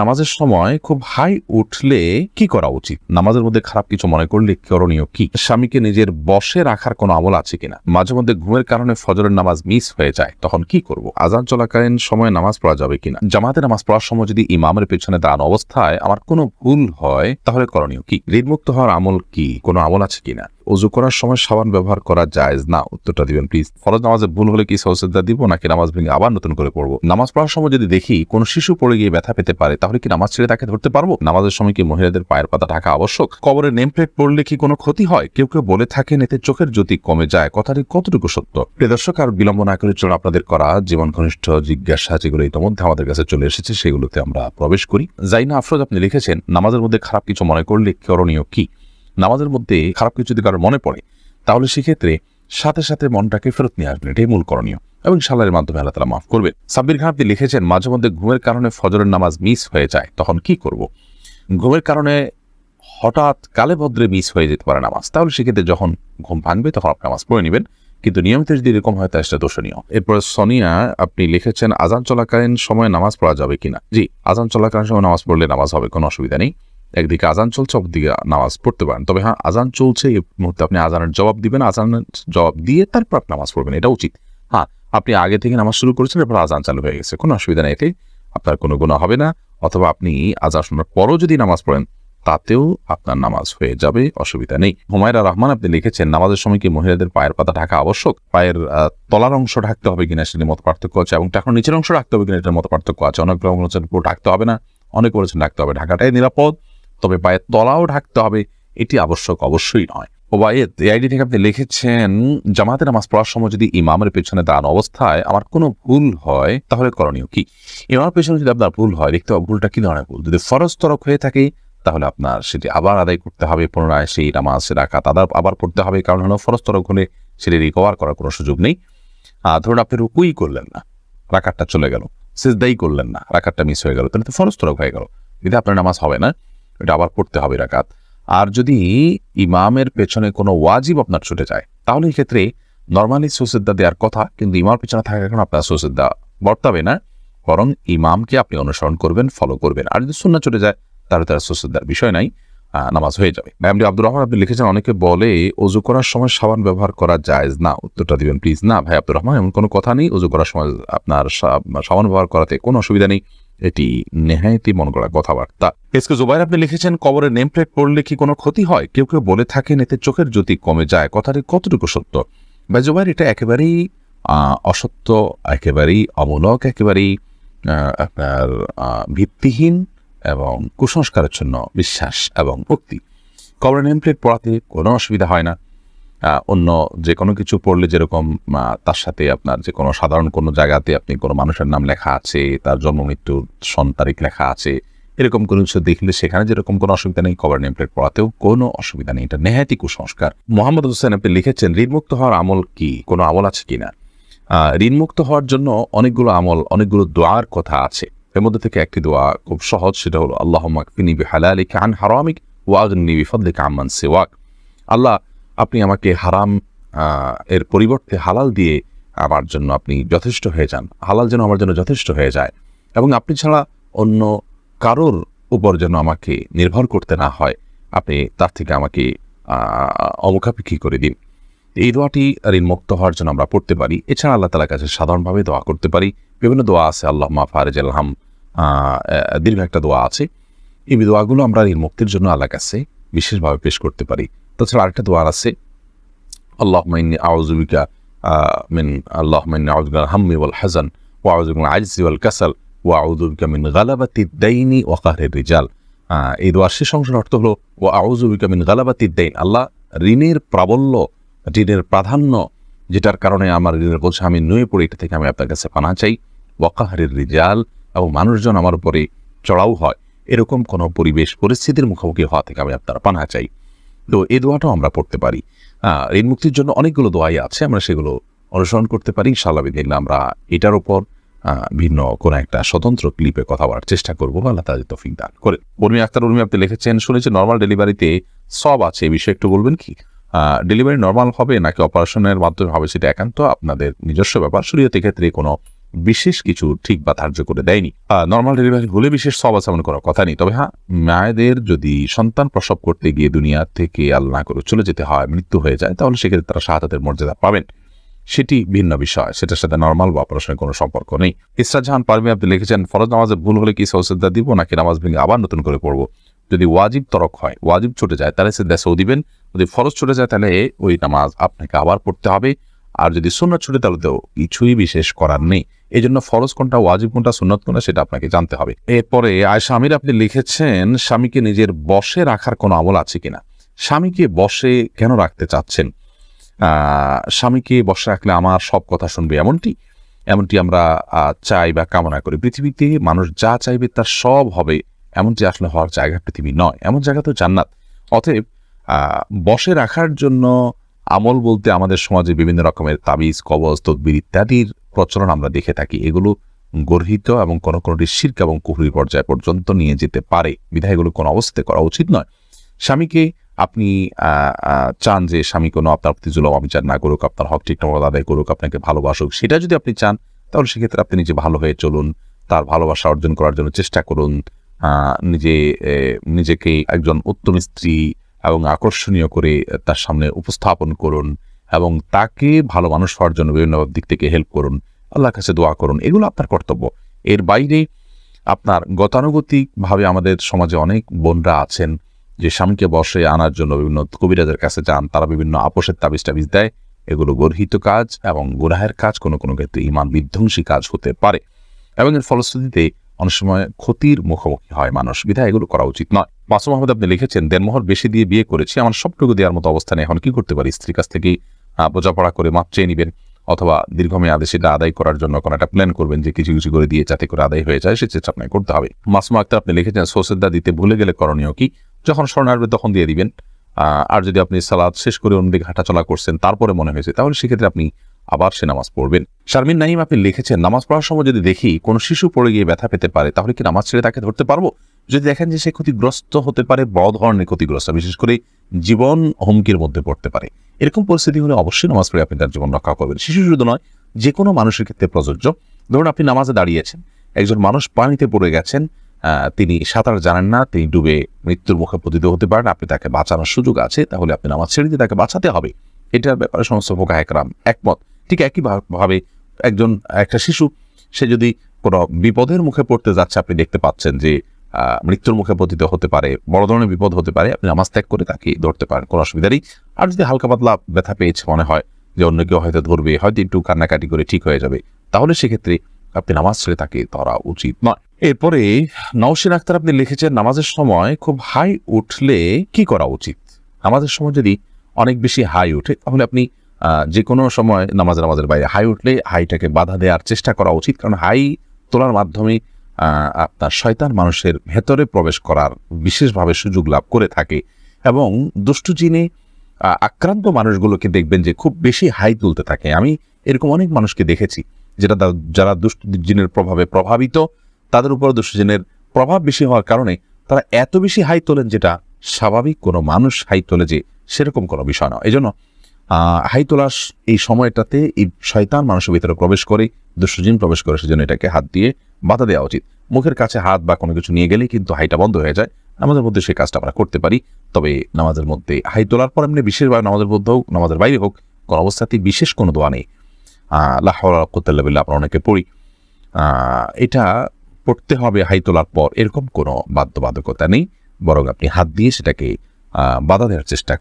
নামাজের সময় খুব হাই উঠলে কি করা উচিত? নামাজের মধ্যে খারাপ কিছু মনে করলে করণীয় কি? স্বামীকে নিজের বসে রাখার কোনো আমল আছে কিনা? মাঝে মধ্যে ঘুমের কারণে ফজরের নামাজ মিস হয়ে যায়, তখন কি করব? আজান চলাকালীন সময় নামাজ পড়া যাবে কিনা? জামাতে নামাজ পড়ার সময় যদি ইমামের পেছনে দাঁড়ানো অবস্থায় আমার কোনো ভুল হয়, তাহলে করণীয় কি? ঋণমুক্ত হওয়ার আমল কি? কোনো আমল আছে কিনা? অজু করার সময় সাবান ব্যবহার করা জায়েজ না। উত্তরটা দিবেন প্লিজ ফরজ নামাজে ভুল হলে কি সহসেদা দিব, নাকি নামাজ ভেঙে আবার নতুন করে পড়ব? নামাজ পড়ার সময় যদি দেখি কোন শিশু পড়ে গিয়ে ব্যথা পেতে পারে, তাহলে কি নামাজ ছেড়ে তাকে ধরতে পারব? নামাজের সময় কি মহিলাদের পায়ের পাতা ঢাকা আবশ্যক? কবরের নেম প্লেট পড়লে কি কোনো ক্ষতি হয়? কেউ কেউ বলে থাকেন, এতে চোখের জ্যোতি কমে যায়। কথাটি কতটুকু সত্য? প্রিয় দর্শক, আর বিলম্ব না করে চলুন আপনাদের করা জীবন ঘনিষ্ঠ জিজ্ঞাসা, যেগুলো ইতিমধ্যে আমাদের কাছে চলে এসেছে, সেগুলোতে আমরা প্রবেশ করি। জাইনা আফরোজ আপনি লিখেছেন, নামাজের মধ্যে খারাপ কিছু মনে করলে করণীয় কি? নামাজের মধ্যে খারাপ কিছু যদি কারোর মনে পড়ে, তাহলে সেক্ষেত্রে সাথে সাথে মনটাকে ফেরত নিয়ে আসবেন। এটাই মূল করণীয়। এবং সালারের মাধ্যমে আল্লাহ তালা মাফ করবেন। সাব্বির খান আপনি লিখেছেন, মাঝে মধ্যে ঘুমের কারণে ফজরের নামাজ মিস হয়ে যায়, তখন কি করব? ঘুমের কারণে হঠাৎ কালে ভদ্রে মিস হয়ে যেতে পারে নামাজ। তাহলে সেক্ষেত্রে যখন ঘুম ভাঙবে, তখন আপনি নামাজ পড়ে নেবেন। কিন্তু নিয়মিত যদি এরকম হয় তা সেটা দর্শনীয় এরপরে সোনিয়া, আপনি লিখেছেন, আজান চলাকালীন সময় নামাজ পড়া যাবে কিনা? জি, আজান চলাকালীন সময় নামাজ পড়লে নামাজ হবে, কোনো অসুবিধা নেই। একদিকে আজান চলছে, অপরদিকে নামাজ পড়তে পারেন। তবে হ্যাঁ আজান চলছে, এই মুহূর্তে আপনি আজানের জবাব দিবেন, আজানের জবাব দিয়ে তারপর আপনি নামাজ পড়বেন, এটা উচিত। হ্যাঁ আপনি আগে থেকে নামাজ শুরু করেছেন, এরপর আজান চালু হয়ে গেছে, কোনো অসুবিধা নেই, এতে আপনার কোনো গুণা হবে না। অথবা আপনি আজান শোনার পরও যদি নামাজ পড়েন, তাতেও আপনার নামাজ হয়ে যাবে, অসুবিধা নেই। হুমায়রা রহমান, আপনি লিখেছেন, নামাজের সময় কি মহিলাদের পায়ের পাতা ঢাকা আবশ্যক? পায়ের তলার অংশ ঢাকতে হবে কিনা সেটির মতো পার্থক্য আছে, এবং টাকার নিচের অংশ ঢাকতে হবে কিনা এটার মতো পার্থক্য আছে। অনেক রকম পুরো ঢাকতে হবে না, অনেক বলেছেন ঢাকতে হবে। ঢাকাটাই নিরাপদ। তবে পায়ের তলাও ঢাকতে হবে, এটি আবশ্যক অবশ্যই নয়। ওবায়েদ এআইডি থেকে আপনি লিখেছেন জামাতে নামাজ পড়ার সময় যদি ইমামের পেছনে দাঁড়ানো অবস্থায় আমার কোনো ভুল হয়, তাহলে করণীয় কি? ইমামের পেছনে যদি আপনার ভুল হয় দেখতে ভুলটা কি ধরনের ভুল? যদি ফরজ হয়ে থাকে, তাহলে আপনার সেটি আবার আদায় করতে হবে, পুনরায় সেই নামাজ রাখা তাদের আবার পড়তে হবে, কারণ হলো ফরজ হলে সেটি রিকভার করার কোনো সুযোগ নেই। ধরুন আপনি রুকুই করলেন না রাকারটা চলে গেল, সিজদাই করলেন না রাকারটা মিস হয়ে গেল, তাহলে তো ফরজ হয়ে গেল। যদি আপনার নামাজ হবে না এটা আবার পড়তে হবে রাকাত। আর যদি ইমামের পেছনে কোনো ওয়াজিব আপনার ছুটে যায়, তাহলে ক্ষেত্রে নর্মালি সুসিদ্ধা দেওয়ার কথা, কিন্তু ইমার পেছনে থাকার কারণে আপনার সুসিদ্ধা বর্তাবে না, বরং ইমামকে আপনি অনুসরণ করবেন ফলো করবেন। আর যদি সুন্না চলে যায়, তাহলে তার সুসিদ্ধার বিষয় নাই নামাজ হয়ে যাবে। এমডি আব্দুর রহমান, আপনি লিখেছেন, অনেকে বলে অজু করার সময় সাবান ব্যবহার করা জায়েজ না। উত্তরটা দিবেন, প্লিজ না ভাই আব্দুর রহমান, এমন কোনো কথা নেই। অজু করার সময় আপনার সাবান ব্যবহার করাতে কোনো অসুবিধা নেই। এটি নেহায়তি মন করা কথাবার্তা। এসকে জুবাইর, আপনি লিখেছেন, কবরের নেম প্লেট পড়লে কি কোনো ক্ষতি হয়? কেউ কেউ বলে থাকেন, এতে চোখের জ্যোতি কমে যায়। কথাটি কতটুকু সত্য? ভাই জুবাইর, এটা একেবারেই অসত্য, একেবারেই অমূলক, একেবারেই আপনার ভিত্তিহীন এবং কুসংস্কারের জন্য বিশ্বাস এবং ভক্তি। কবরের নেম প্লেট পড়াতে কোনো অসুবিধা হয় না। অন্য যে কোনো কিছু পড়লে যেরকম তার সাথে আপনার যে কোনো সাধারণ কোনো জায়গাতে আপনি কোনো মানুষের নাম লেখা আছে, তার জন্ম মৃত্যুর সন, তারিখ লেখা আছে, এরকম কোনো কিছু দেখলে সেখানে যেরকম কোনো অসুবিধা নেই কভার নেম প্লেট পড়াতেও কোনো অসুবিধা নেই। এটা নেহাতি কুসংস্কার। মোহাম্মদ হোসেন, আপনি লিখেছেন, ঋণমুক্ত হওয়ার আমল কি? কোনো আমল আছে কিনা? ঋণমুক্ত হওয়ার জন্য অনেকগুলো আমল, অনেকগুলো দোয়ার কথা আছে। এর মধ্যে থেকে একটি দোয়া খুব সহজ, সেটা হলো আল্লাহ মাকফিনি বিহালালিকা আন হারামিক ওয়াগনি আম্মান সেওয়াক। আল্লাহ আপনি আমাকে হারাম এর পরিবর্তে হালাল দিয়ে আমার জন্য আপনি যথেষ্ট হয়ে যান। হালাল যেন আমার জন্য যথেষ্ট হয়ে যায়। এবং আপনি ছাড়া অন্য কারোর উপর যেন আমাকে নির্ভর করতে না হয়, আপনি তার থেকে আমাকে অমুখাপেক্ষী করে দিন। এই দোয়াটি ঋণ মুক্ত হওয়ার জন্য আমরা পড়তে পারি। এছাড়া আল্লাহ তালার কাছে সাধারণভাবে দোয়া করতে পারি। বিভিন্ন দোয়া আছে আল্লাহ মা ফারেজ আলহাম দীর্ঘ একটা দোয়া আছে। এই দোয়াগুলো আমরা ঋণ মুক্তির জন্য আল্লাহ কাছে বিশেষভাবে পেশ করতে পারি। তাছাড়া আরেকটা দোয়া আছে। আল্লাহ মাইনি আউজুবিকা মিন আল্লাহ মাইনি আউজুবিকা হাম্মি ওয়াল হাজান ও আউজুবিকা আজজি ওয়াল কাসাল ও আউজুবিকা মিন গালাবাতি দাইনি ও কাহরের রিজাল। এই দোয়ার শেষ অংশের অর্থ হলো ও আউজুবিকা মিন গালাবাতি দাইন আল্লাহ ঋণের প্রাবল্য, ঋণের প্রাধান্য, যেটার কারণে আমার ঋণের বোঝা আমি নুয়ে পড়ি, এটা থেকে আমি আপনার কাছে পানা চাই। ওয়াকাহারের রিজাল, এবং মানুষজন আমার উপরে চড়াও হয়। এরকম কোনো পরিবেশ, পরিস্থিতির মুখোমুখি হওয়া থেকে আমি আপনার পানা চাই। তো এই দোয়াটাও আমরা পড়তে পারি। ঋণ মুক্তির জন্য অনেকগুলো দোয়াই আছে আমরা সেগুলো অনুসরণ করতে পারি। ইনশাআল্লাহ দেখলে আমরা এটার আহ, ভিন্ন কোনো একটা স্বতন্ত্র ক্লিপে কথা বলার চেষ্টা করব আল্লাহ তাদের তফিক দান করে উর্মি আক্তার উর্মি আপনি লিখেছেন শুনেছি নর্মাল ডেলিভারিতে সব আছে এই বিষয়ে একটু বলবেন কি? ডেলিভারি নর্মাল হবে নাকি অপারেশনের মাধ্যমে হবে সেটা একান্ত আপনাদের নিজস্ব ব্যাপার। শরীয়তের ক্ষেত্রে কোনো বিশেষ কিছু ঠিক বা ধার্য করে দেয়নি। নর্মাল ডেলিভারি হলে বিশেষ সব এমন করার কথা নেই। তবে হ্যাঁ মায়েদের যদি সন্তান প্রসব করতে গিয়ে দুনিয়া থেকে আল্লাহ করে চলে যেতে হয়, মৃত্যু হয়ে যায়, তাহলে সেক্ষেত্রে তারা শাহাদাতের মর্যাদা পাবেন। সেটি ভিন্ন বিষয়, সেটার সাথে নর্মাল বা অপারেশনের কোনো সম্পর্ক নেই। ইসরা জাহান পারভি আপনি লিখেছেন, ফরজ নামাজে ভুল হলে কি সৌসিদ্ধা দিব, নাকি নামাজ ভেঙে আবার নতুন করে পড়ব? যদি ওয়াজিব তরক হয়, ওয়াজিব ছুটে যায়, তাহলে সে দেশেও দিবেন। যদি ফরজ ছুটে যায়, তাহলে ওই নামাজ আপনাকে আবার পড়তে হবে। আর যদি সুন্নত ছুটে, তাহলে তো কিছুই বিশেষ করার নেই। এই জন্য ফরজ কোনটা, ওয়াজিব কোনটা, সুন্নত কোনটা, সেটা আপনাকে জানতে হবে। এরপরে আয়সা আমির আপনি লিখেছেন, স্বামীকে নিজের বসে রাখার কোনো আমল আছে কিনা? স্বামীকে বসে কেন রাখতে চাচ্ছেন? স্বামীকে বসে রাখলে আমার সব কথা শুনবে এমনটি? এমনটি আমরা চাই বা কামনা করি। পৃথিবীতে মানুষ যা চাইবে তার সব হবে। এমনটি আসলে হওয়ার জায়গা পৃথিবী নয়। এমন জায়গা তো জান্নাত। অতএব বসে রাখার জন্য আমল বলতে আমাদের সমাজে বিভিন্ন রকমের তাবিজ, কবজ, তদবির ইত্যাদির প্রচলন আমরা দেখে থাকি। এগুলো গর্হিত এবং কোনো কোনোটি শির্ক এবং কুহুরি পর্যায় পর্যন্ত নিয়ে যেতে পারে। বিধায় এগুলো কোনো অবস্থাতে করা উচিত নয়। স্বামীকে আপনি চান যে স্বামী কোনো আপনার প্রতি জুলম, অবিচার না করুক, আপনার হক ঠিকঠাক মতো আদায় করুক, আপনাকে ভালোবাসুক, সেটা যদি আপনি চান, তাহলে সেক্ষেত্রে আপনি নিজে ভালো হয়ে চলুন, তার ভালোবাসা অর্জন করার জন্য চেষ্টা করুন নিজে নিজেকে একজন উত্তম স্ত্রী এবং আকর্ষণীয় করে তার সামনে উপস্থাপন করুন এবং তাকে ভালো মানুষ হওয়ার জন্য বিভিন্ন দিক থেকে হেল্প করুন। আল্লাহর কাছে দোয়া করুন। এগুলো আপনার কর্তব্য। এর বাইরে আপনার গতানুগতিকভাবে আমাদের সমাজে অনেক বোনরা আছেন যে স্বামীকে বসে আনার জন্য বিভিন্ন কবিরাজের কাছে যান। তারা বিভিন্ন আপোষের তাবিজ টাবিজ দেয়। এগুলো গর্হিত কাজ এবং গুনাহের কাজ। কোনো কোনো ক্ষেত্রে ইমান বিধ্বংসী কাজ হতে পারে। এবং এর ফলশ্রুতিতে অনেক সময় ক্ষতির মুখোমুখি হয় মানুষ। বিধায় এগুলো করা উচিত নয়। মাসুম আহমদ আপনি লিখেছেন, দেনমোহর বেশি দিয়ে বিয়ে করেছি, আমার সবটুকু দেওয়ার মতো অবস্থানে এখন কি করতে পারি? স্ত্রীর কাছ থেকেই বোঝাপড়া করে মাপ চেয়ে নিবেন অথবা দীর্ঘমেয়াদে সেটা আদায় করার জন্য কোনো একটা প্ল্যান করবেন যে কিছু কিছু করে দিয়ে যাতে করে আদায় হয়ে যায়, সে চেষ্টা আপনাকে করতে হবে। মাসুমা আক্তার, আপনি লিখেছেন সোসেদা দিতে ভুলে গেলে করণীয় কি? যখন স্মরণ আসবে তখন দিয়ে দিবেন। আর যদি আপনি সালাদ শেষ করে অন্যদিকে হাঁটাচলা করছেন, তারপরে মনে হয়েছে, তাহলে সেক্ষেত্রে আপনি আবার সে নামাজ পড়বেন। শারমিন নাইম আপনি লিখেছেন, নামাজ পড়ার সময় যদি দেখি কোনো শিশু পড়ে গিয়ে ব্যথা পেতে পারে, তাহলে কি নামাজ ছেড়ে তাকে ধরতে পারব? যদি দেখেন যে সে ক্ষতিগ্রস্ত হতে পারে, বড় ধরনের ক্ষতিগ্রস্ত, বিশেষ করে জীবন হুমকির মধ্যে পড়তে পারে। এরকম পরিস্থিতি হলে অবশ্যই নামাজ পড়ে আপনি তার জীবন রক্ষা করবেন। শিশু শুধু নয়, যে কোনো মানুষের ক্ষেত্রে প্রযোজ্য। ধরুন আপনি নামাজে দাঁড়িয়েছেন, একজন মানুষ পানিতে পড়ে গেছেন তিনি সাঁতার জানেন না, তিনি ডুবে মৃত্যুর মুখে পতিত হতে পারেন, আপনি তাকে বাঁচানোর সুযোগ আছে, তাহলে আপনি নামাজ ছেড়ে দিয়ে তাকে বাঁচাতে হবে। এটার ব্যাপারে সমস্ত ফোকা একরাম একমত। ঠিক একই ভা- ভাবে একজন, একটা শিশু, সে যদি কোনো বিপদের মুখে পড়তে যাচ্ছে, আপনি দেখতে পাচ্ছেন যে মৃত্যুর মুখে পতিত হতে পারে, বড় ধরনের বিপদ হতে পারে, আপনি নামাজ ত্যাগ করে তাকে ধরতে পারেন, কোনো অসুবিধা নেই আর যদি হালকা পাতলা ব্যথা পেয়েছে মনে হয়, যে অন্য কেউ হয়তো ধরবে, হয়তো একটু কান্নাকাটি করে ঠিক হয়ে যাবে, তাহলে সেক্ষেত্রে আপনি নামাজ ছেড়ে তাকে ধরা উচিত নয়। এরপরে নওশিন আক্তার আপনি লিখেছেন, নামাজের সময় খুব হাই উঠলে কি করা উচিত? নামাজের সময় যদি অনেক বেশি হাই ওঠে, তাহলে আপনি যে কোনো সময় নামাজ নামাজের বাইরে হাই উঠলে হাইটাকে বাধা দেওয়ার চেষ্টা করা উচিত। কারণ হাই তোলার মাধ্যমে আপনার শয়তান মানুষের ভেতরে প্রবেশ করার বিশেষভাবে সুযোগ লাভ করে থাকে এবং দুষ্টু জিনে আক্রান্ত মানুষগুলোকে দেখবেন যে খুব বেশি হাই তুলতে থাকে। আমি এরকম অনেক মানুষকে দেখেছি যেটা যারা দুষ্ট জিনের প্রভাবে প্রভাবিত, তাদের উপর দুষ্ট জিনের প্রভাব বেশি হওয়ার কারণে তারা এত বেশি হাই তোলেন যেটা স্বাভাবিক কোনো মানুষ হাই তোলে যে সেরকম কোনো বিষয় নয়। এই জন্য আহ, হাই তোলার এই সময়টাতে এই শয়তান মানুষের ভিতরে প্রবেশ করে দুষ্টজিন প্রবেশ করে সেজন্য এটাকে হাত দিয়ে বাধা দেওয়া উচিত। মুখের কাছে হাত বা কোনো কিছু নিয়ে গেলেই কিন্তু হাইটা বন্ধ হয়ে যায়। আমাদের মধ্যে সেই কাজটা আমরা করতে পারি। তবে নামাজের মধ্যে হাই তোলার পর এমনি বিশেষভাবে নামাজের মধ্যে হোক নামাজের বাইরে হোক কোনো অবস্থাতেই বিশেষ কোনো দোয়া নেই। আল্লাহ লাহ্লাবিল্লা আমরা অনেকে পড়ি। এটা পড়তে হবে হাই তোলার পর। এরকম কোনো বাধ্যবাধকতা নেই। বরং আপনি হাত দিয়ে সেটাকে বাধা দেওয়ার চেষ্টা